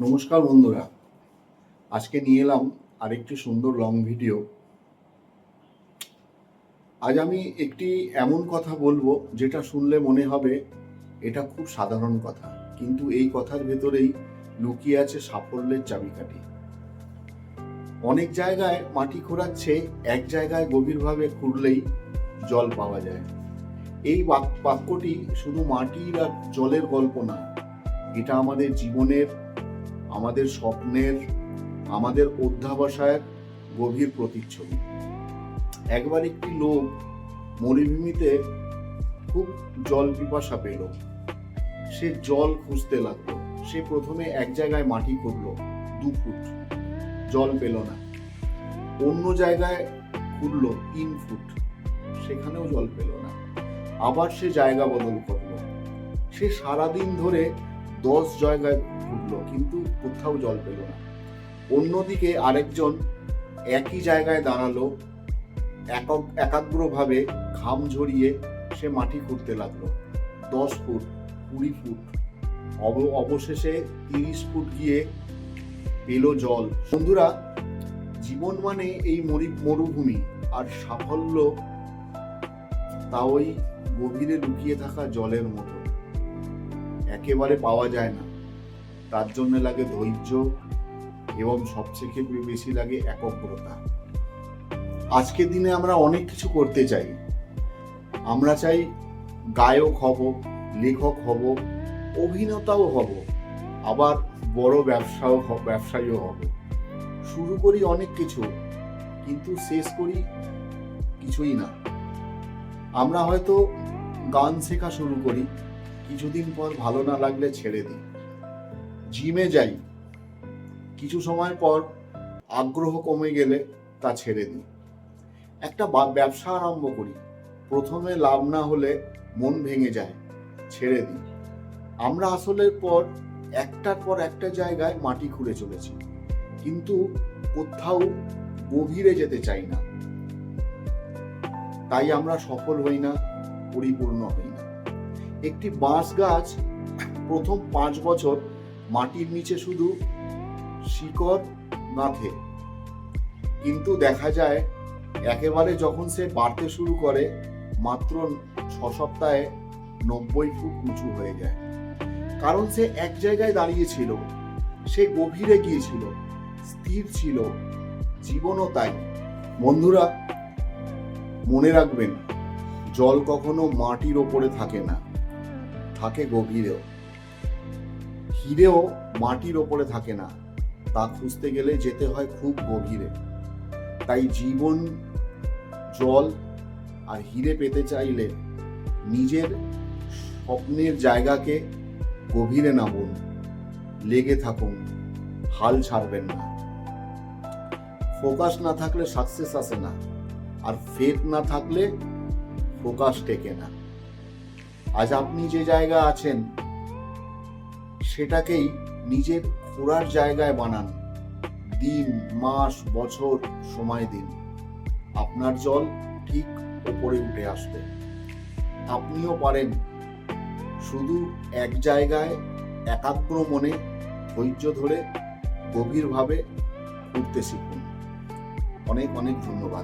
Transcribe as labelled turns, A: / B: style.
A: নমস্কার বন্ধুরা। আজকে নিয়ে এলাম আরেকটি সুন্দর লং ভিডিও আজ আমি একটি এমন কথা বলব যেটা শুনলে মনে হবে এটা খুব সাধারণ কথা, কিন্তু এই কথার ভেতরেই লুকিয়ে আছে সাফল্যের চাবিকাঠি। অনেক জায়গায় মাটি খোঁড়াচ্ছে, এক জায়গায় গভীরভাবে খুঁড়লেই জল পাওয়া যায়। এই বাক- বাক্যটি শুধু মাটির আর জলের গল্প না এটা আমাদের জীবনের আমাদের স্বপ্নের, আমাদের অধ্যাবসায়ের গভীর প্রতিচ্ছবি। একবার একটি লোক মরুভূমিতে খুব জল পিপাসা পেল। সে জল খুঁজতে লাগল। সে প্রথমে এক জায়গায় মাটি করল দু ফুট। জল পেল না। অন্য জায়গায় খুঁড়লো তিন ফুট। সেখানেও জল পেল না। আবার সে জায়গা বদল করল। সে সারাদিন ধরে দশ জায়গায় ঘুরলো, কিন্তু কোথাও জল পেল না। অন্যদিকে আরেকজন একই জায়গায় দাঁড়াল, একক, একাগ্রভাবে ঘাম ঝরিয়ে সে মাটি খুঁড়তে লাগল। দশ ফুট, কুড়ি ফুট, অব- অবশেষে তিরিশ ফুট গিয়ে পেল জল। বন্ধুরা, জীবন মানে এই মরি- মরুভূমি, আর সাফল্য তা ওই গভীরে লুকিয়ে থাকা জলের মতো। একেবারে পাওয়া যায় না। তার জন্য লাগে ধৈর্য এবং সবথেকে বেশি লাগে একগ্রতা। আজকের দিনে আমরা অনেক কিছু করতে চাই। আমরা চাই গায়ক হব, লেখক হব, অভিনেতাও হব, আবার বড় ব্যবসাও ব্যবসায়ীও হব। শুরু করি অনেক কিছু, কিন্তু শেষ করি কিছুই না। আমরা হয়তো গান শেখা শুরু করি কিছুদিন পর ভালো না লাগলে ছেড়ে দিই। জিমে যাই। কিছু সময় পর আগ্রহ কমে গেলে তা ছেড়ে দিই। একটা ব্যবসা আরম্ভ করি। প্রথমে লাভ না হলে মন ভেঙে যায়, ছেড়ে দিই। আমরা আসলে পর একটার পর একটা জায়গায় মাটি খুঁড়ে চলেছি। কিন্তু কোথাও গভীরে যেতে চাই না। তাই আমরা সফল হই না, পরিপূর্ণ হই না। একটি বাঁশ গাছ প্রথম পাঁচ বছর মাটির নিচে শুধু শিকড় গাঁথে কিন্তু দেখা যায়, একেবারে যখন সে বাড়তে শুরু করে, মাত্র ছ সপ্তাহে নব্বই ফুট উঁচু হয়ে যায়। কারণ সে এক জায়গায় দাঁড়িয়েছিল সে গভীরে গিয়েছিল, স্থির ছিল, জীবনও তাই। বন্ধুরা, মনে রাখবেন, জল কখনো মাটির ওপরে থাকে না। থাকে গভীরেও। হিরেও মাটির ওপরে থাকে না, তা খুঁজতে গেলে যেতে হয় খুব গভীরে। তাই জীবন, জল আর হিরে পেতে চাইলে নিজের স্বপ্নের জায়গাকে গভীরে নামুন, লেগে থাকুন, হাল ছাড়বেন না। ফোকাস না থাকলে সাকসেস আসে না, আর ফেট না থাকলে ফোকাস টেকে না। আজ আপনি যে জায়গা আছেন, সেটাকেই নিজের ঘোরার জায়গায় বানান। দিন, মাস, বছর, সময়, দিন। আপনার জল ঠিক ওপরে উঠে আসবে। আপনিও পারেন। শুধু এক জায়গায় একাগ্র মনে, ধৈর্য ধরে, গভীরভাবে ঘুরতে শিখুন। অনেক অনেক ধন্যবাদ।